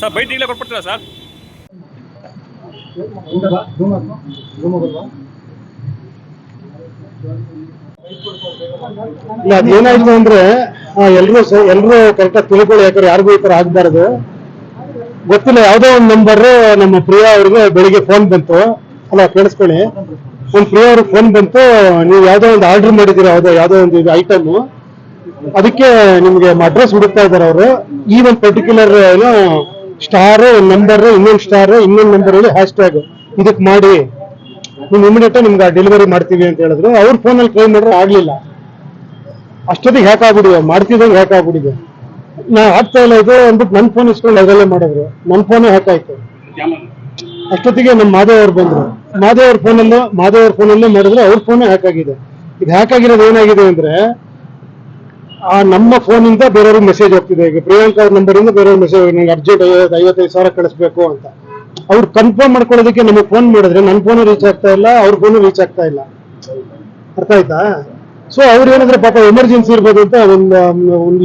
Sir byte ಈಗಲೇ ಕೊಟ್ಬಿಡ್ತೀರಾ sir? ಇಲ್ಲ, ಅದೇನಾಯ್ತು ಅಂದ್ರೆ ಎಲ್ಲರೂ ಎಲ್ಲರೂ ಕರೆಕ್ಟಾಗಿ ತಿಳ್ಕೊಳ್ಳಿ ಯಾಕಂದ್ರೆ ಯಾರಿಗೂ ಈ ತರ ಆಗ್ಬಾರ್ದು. ಗೊತ್ತಿಲ್ಲ, ಯಾವ್ದೋ ಒಂದು ನಂಬರ್ ನಮ್ಮ ಪ್ರಿಯಾ ಅವ್ರಿಗೆ ಬೆಳಿಗ್ಗೆ ಫೋನ್ ಬಂತು. ಅಲ್ಲ, ಕೇಳಿಸ್ಕೊಳ್ಳಿ. ಒಂದು ಪ್ರಿಯಾ ಅವ್ರಿಗೆ ಫೋನ್ ಬಂತು, ನೀವು ಯಾವ್ದೋ ಒಂದು ಆರ್ಡರ್ ಮಾಡಿದ್ದೀರಾ, ಯಾವುದೋ ಯಾವ್ದೋ ಒಂದು ಐಟಮ್ ಅದಕ್ಕೆ ನಿಮ್ಗೆ ಅಡ್ರೆಸ್ ಹುಡುಕ್ತಾ ಇದಾರೆ ಅವರು. ಈ ಒಂದು ಪರ್ಟಿಕ್ಯುಲರ್ ಏನೋ ಸ್ಟಾರ್ ನಂಬರ್ ಇನ್ನೊಂದು ಸ್ಟಾರ್ ಇನ್ನೊಂದು ನಂಬರ್ ಅಲ್ಲಿ ಹ್ಯಾಶ್ ಟ್ಯಾಗ್ ಇದಕ್ಕೆ ಮಾಡಿ. ನೀವು ಇಮಿಡಿಯೇಟ್ ನಿಮ್ಗೆ ಡೆಲಿವರಿ ಮಾಡ್ತೀವಿ ಅಂತ ಹೇಳಿದ್ರು. ಅವ್ರ ಫೋನಲ್ಲಿ ಟ್ರೈ ಮಾಡಿದ್ರೆ ಆಗ್ಲಿಲ್ಲ. ಅಷ್ಟೊತ್ತಿಗೆ ಹ್ಯಾಕ್ ಆಗ್ಬಿಡಿದೆ. ಮಾಡ್ತಿದ್ದಂಗೆ ಹ್ಯಾಕ್ ಆಗ್ಬಿಟ್ಟಿದೆ ನಾ ಆಗ್ತಾ ಇಲ್ಲ ಇದು ಅಂದ್ಬಿಟ್ಟು ನನ್ನ ಫೋನ್ ಇಸ್ಕೊಂಡು ಅದರಲ್ಲೇ ಮಾಡಿದ್ರು. ನನ್ನ ಫೋನೇ ಹ್ಯಾಕ್ ಆಯ್ತು. ಅಷ್ಟೊತ್ತಿಗೆ ನಮ್ಮ ಮಾದೇವ್ ಅವ್ರು ಬಂದ್ರು. ಮಾದೇವ್ ಅವ್ರ ಫೋನಲ್ಲೂ ಮಾದೇವ್ ಅವ್ರ ಫೋನಲ್ಲೇ ಮಾಡಿದ್ರೆ ಅವ್ರ ಫೋನೇ ಹ್ಯಾಕ್ ಆಗಿದೆ. ಇದು ಹ್ಯಾಕ್ ಆಗಿರೋದು ಏನಾಗಿದೆ ಅಂದ್ರೆ, ಆ ನಮ್ಮ ಫೋನಿಂದ ಬೇರೆಯವ್ರಿಗೆ ಮೆಸೇಜ್ ಹೋಗ್ತಿದೆ. ಈಗ ಪ್ರಿಯಾಂಕಾ ಅವ್ರ ನಂಬರಿಂದ ಬೇರೆಯವ್ರಿಗೆ ಮೆಸೇಜ್ ನಂಗೆ ಅರ್ಜೆಂಟ್ ಐವತ್ತು, ಐವತ್ತೈದು ಸಾವಿರ ಕಳಿಸ್ಬೇಕು ಅಂತ. ಅವ್ರು ಕನ್ಫರ್ಮ್ ಮಾಡ್ಕೊಳ್ಳೋದಕ್ಕೆ ನಮಗೆ ಫೋನ್ ಮಾಡಿದ್ರೆ ನನ್ನ ಫೋನು ರೀಚ್ ಆಗ್ತಾ ಇಲ್ಲ, ಅವ್ರ ಫೋನು ರೀಚ್ ಆಗ್ತಾ ಇಲ್ಲ. ಅರ್ಥ ಆಯ್ತಾ? ಸೊ ಅವ್ರು ಏನಂದ್ರೆ ಪಾಪ ಎಮರ್ಜೆನ್ಸಿ ಇರ್ಬೋದು ಅಂತ ಒಂದು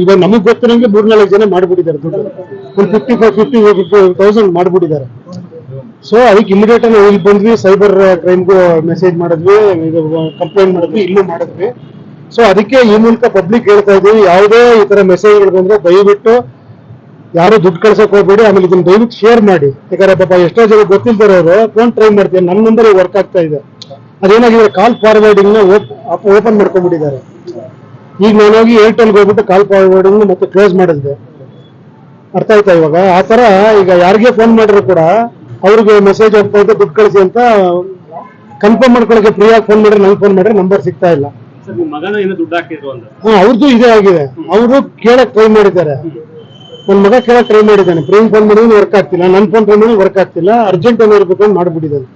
ಇವಾಗ ನಮಗ್ ಗೊತ್ತಿರಂಗೆ ಮೂರ್ನಾಲ್ಕು ಜನ ಮಾಡ್ಬಿಟ್ಟಿದ್ದಾರೆ ದುಡ್ಡು. ಒಂದು ಫಿಫ್ಟಿ ಫೈವ್ ಫಿಫ್ಟಿ ತೌಸಂಡ್ ಮಾಡ್ಬಿಟ್ಟಿದ್ದಾರೆ. ಸೊ ಅದಕ್ಕೆ ಇಮಿಡಿಯೇಟ್ ಆಗಿ ಇಲ್ಲಿ ಬಂದ್ವಿ ಸೈಬರ್ ಕ್ರೈಮ್ಗೂ ಮೆಸೇಜ್ ಮಾಡಿದ್ವಿ ಇದು ಕಂಪ್ಲೇಂಟ್ ಮಾಡಿದ್ವಿ, ಇಲ್ಲೂ ಮಾಡಿದ್ವಿ. ಸೊ ಅದಕ್ಕೆ ಈ ಮೂಲಕ ಪಬ್ಲಿಕ್ ಹೇಳ್ತಾ ಇದೀವಿ ಯಾವುದೇ ಈ ತರ ಮೆಸೇಜ್ಗಳು ಬಂದ್ರೆ ದಯವಿಟ್ಟು ಯಾರು ದುಡ್ಡು ಕಳ್ಸಕ್ ಹೋಗ್ಬೇಡಿ, ಆಮೇಲೆ ಇದನ್ನ ದಯವಿಟ್ಟು ಶೇರ್ ಮಾಡಿ. ಯಾಕಂದ್ರೆ ಪಾಪ ಎಷ್ಟೋ ಜನ ಗೊತ್ತಿಲ್ದಿರೋರು ಫೋನ್ ಟ್ರೈ ಮಾಡ್ತೀನಿ ನನ್ನ ನಂಬರ್ ವರ್ಕ್ ಆಗ್ತಾ ಇದೆ. ಅದೇನಾಗಿದೆ ಕಾಲ್ ಫಾರ್ವರ್ಡಿಂಗ್ನ ಓಪನ್ ಮಾಡ್ಕೊಂಡ್ಬಿಟ್ಟಿದ್ದಾರೆ. ಈಗ ನಾನು ಹೋಗಿ ಏರ್ಟೆಲ್ಗೆ ಹೋಗ್ಬಿಟ್ಟು ಕಾಲ್ ಫಾರ್ವರ್ಡಿಂಗ್ ಮತ್ತೆ ಕ್ಲೋಸ್ ಮಾಡಿದ್ದೆ. ಅರ್ಥ ಆಯ್ತಾ ಇವಾಗ? ಆ ತರ ಈಗ ಯಾರಿಗೆ ಫೋನ್ ಮಾಡಿದ್ರು ಕೂಡ ಅವ್ರಿಗೆ ಮೆಸೇಜ್ ಹೋಗ್ತಾ ಇದ್ದ ದುಡ್ಡು ಕಳಿಸಿ ಅಂತ ಕನ್ಫರ್ಮ್ ಮಾಡ್ಕೊಳಕ್ಕೆ ಫ್ರೀ ಆಗಿ ಫೋನ್ ಮಾಡಿದ್ರೆ ನಂಗೆ ಫೋನ್ ಮಾಡಿದ್ರೆ ನಂಬರ್ ಸಿಗ್ತಾ ಇಲ್ಲ. ಹಾ ಅವ್ರದ್ದು ಇದೇ ಆಗಿದೆ. ಅವರು ಕೇಳಕ್ ಟ್ರೈ ಮಾಡಿದ್ದಾರೆ. ನನ್ನ ಮಗ ಕೇಳಕ್ ಟ್ರೈ ಮಾಡಿದ್ದಾನೆ. ಪ್ರೇಮ್ ಫೋನ್ ಮಾಡಿದ್ರೆ ವರ್ಕ್ ಆಗ್ತಿಲ್ಲ. ನನ್ನ ಫೋನ್ ಟ್ರೈ ಮಾಡಿದ್ರೆ ವರ್ಕ್ ಆಗ್ತಿಲ್ಲ. ಅರ್ಜೆಂಟ್ ಏನೋ ಇರ್ಬೇಕು ಅಂತ ಮಾಡ್ಬಿಟ್ಟಿದ್ದಾನೆ.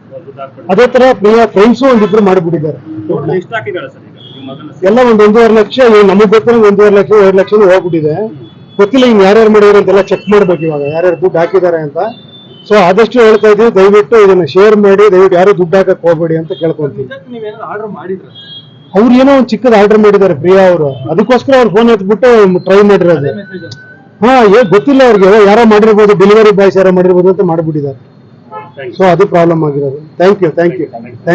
ಅದೇ ತರ ಪ್ರಿಯಾ ಫ್ರೆಂಡ್ಸು ಒಂದಿಬ್ರು ಮಾಡಿಬಿಟ್ಟಿದ್ದಾರೆ. ಟೋಟಲ್ ಎಷ್ಟು ಹಾಕಿದ್ದಾರೆ ಸರ್ ಈಗ. ನಿಮ್ಮ ಮಗನ ಎಲ್ಲ ಒಂದ್ ಒಂದೂವರೆ ಲಕ್ಷ ನಮಗೆ ಗೊತ್ತಿರೋ ಒಂದೂವರೆ ಲಕ್ಷ ಎರಡು ಲಕ್ಷ ಹೋಗ್ಬಿಟ್ಟಿದೆ. ಗೊತ್ತಿಲ್ಲ ಇನ್ ಯಾರ್ಯಾರು ಮಾಡಿದ್ರು ಅಂತೆಲ್ಲ ಚೆಕ್ ಮಾಡ್ಬೇಕು ಇವಾಗ ಯಾರ್ಯಾರು ದುಡ್ಡು ಹಾಕಿದ್ದಾರೆ ಅಂತ. ಸೊ ಆದಷ್ಟು ಹೇಳ್ತಾ ಇದೀವಿ ದಯವಿಟ್ಟು ಇದನ್ನ ಶೇರ್ ಮಾಡಿ ದಯವಿಟ್ಟು ಯಾರು ದುಡ್ಡು ಹಾಕಕ್ ಹೋಗ್ಬೇಡಿ ಅಂತ ಕೇಳ್ಕೊಂತೀವಿ. ನೀವೇನಾದ್ರು ಆರ್ಡರ್ ಮಾಡಿದ್ರ ಅವ್ರು ಏನೋ ಒಂದ್ ಚಿಕ್ಕದ ಆರ್ಡರ್ ಮಾಡಿದ್ದಾರೆ ಪ್ರಿಯಾ ಅವರು. ಅದಕ್ಕೋಸ್ಕರ ಅವ್ರು ಫೋನ್ ಎತ್ಬಿಟ್ಟು ಟ್ರೈ ಮಾಡಿರೋದು. ಹಾ ಏ ಗೊತ್ತಿಲ್ಲ ಅವ್ರಿಗೆ ಯಾರೋ ಮಾಡಿರ್ಬೋದು ಡೆಲಿವರಿ ಬಾಯ್ಸ್ ಯಾರೋ ಮಾಡಿರ್ಬೋದು ಅಂತ ಮಾಡ್ಬಿಟ್ಟಿದ್ದಾರೆ. ಸೊ ಅದು ಪ್ರಾಬ್ಲಮ್ ಆಗಿರೋದು. Thank you thank you thank